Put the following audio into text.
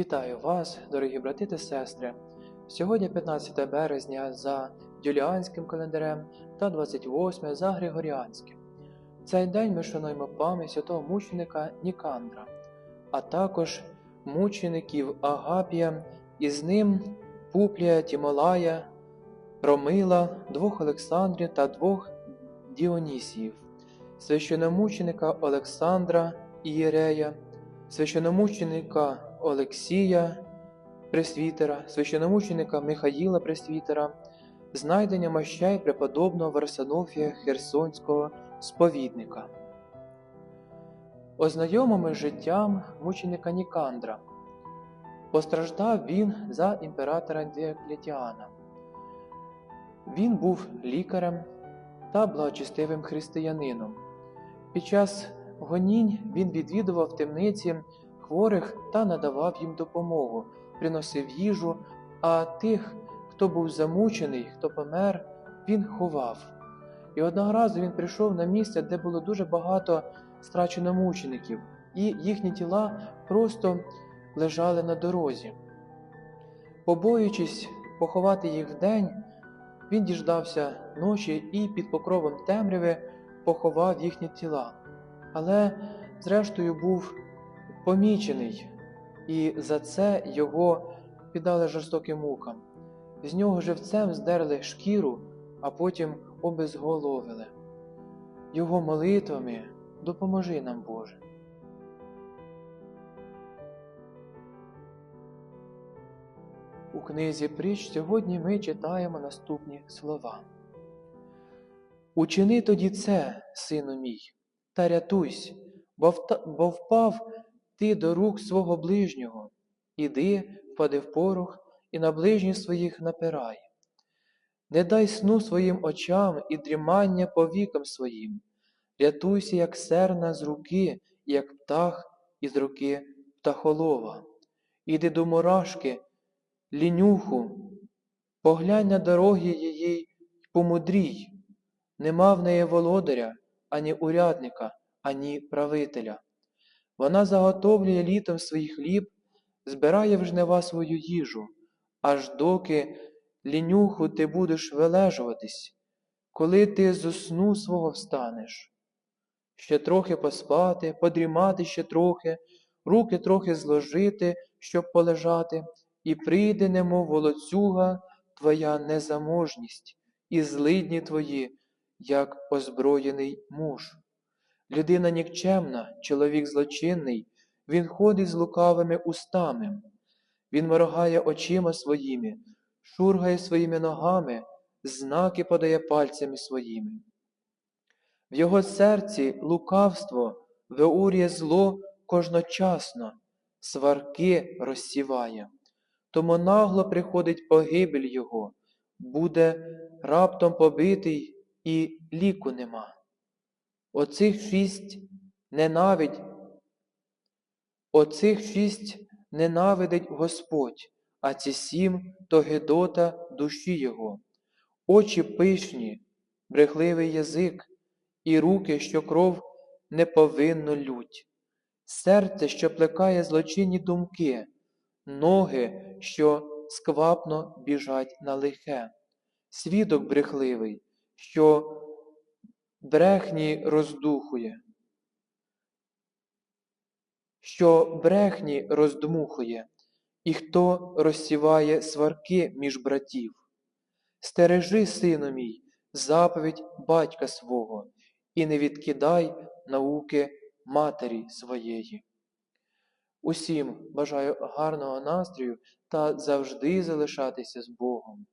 Вітаю вас, дорогі брати та сестри. Сьогодні 15 березня за юліанським календарем та 28 за Григоріанським. В Цей день ми шануємо пам'ять святого мученика Нікандра, а також мучеників Агапія, і з ним Пуплія, Тімолая, Ромила, двох Олександрів та двох Діонісіїв, священомученика Олександра Ієрея, священомученика Олексія Пресвітера, священомученика Михаїла Пресвітера, знайдення мощей преподобного Варсонофія Херсонського сповідника. Ознайомими життям мученика Нікандра. Постраждав він за імператора Діоклетіана. Він був лікарем та благочестивим християнином. Під час гонінь він відвідував темниці хворих та надавав їм допомогу, приносив їжу, а тих, хто був замучений, хто помер, він ховав. І одного разу він прийшов на місце, де було дуже багато страчено мучеників, і їхні тіла просто лежали на дорозі. Побоюючись поховати їх вдень, він діждався ночі і під покровом темряви поховав їхні тіла. Але, зрештою, був помічений, і за це його піддали жорстоким мукам. З нього живцем здерли шкіру, а потім обезголовили. Його молитвами допоможи нам, Боже. У книзі притч сьогодні ми читаємо наступні слова. Учини тоді це, сину мій, та рятуйся, бо, впав ти до рук свого ближнього, іди, впади в порох і на ближніх своїх напирай. Не дай сну своїм очам і дрімання повікам своїм, рятуйся, як серна з руки, як птах із руки птахолова. Іди до мурашки, лінюху, поглянь на дороги її й помудрій. Нема в неї володаря, ані урядника, ані правителя. Вона заготовлює літом свій хліб, збирає в жнива свою їжу, аж доки лінюху ти будеш вилежуватись, коли ти з сну свого встанеш. Ще трохи поспати, подрімати ще трохи, руки трохи зложити, щоб полежати, і прийде, немов волоцюга, твоя незаможність, і злидні твої, як озброєний муж. Людина нікчемна, чоловік злочинний, він ходить з лукавими устами, він моргає очима своїми, шургає своїми ногами, знаки подає пальцями своїми. В його серці лукавство виурює зло кожночасно, сварки розсіває, тому нагло приходить погибель його, буде раптом побитий і ліку нема. Оцих шість ненавидь, оцих шість ненавидить Господь, а ці сім то гедота душі Його, очі пишні, брехливий язик, і руки, що кров не повинно лють, серце, що плекає злочинні думки, ноги, що сквапно біжать на лихе, свідок брехливий, що брехні роздухує, що брехні роздмухує, і хто розсіває сварки між братів. Стережи, сину мій, заповідь батька свого, і не відкидай науки матері своєї. Усім бажаю гарного настрою та завжди залишатися з Богом.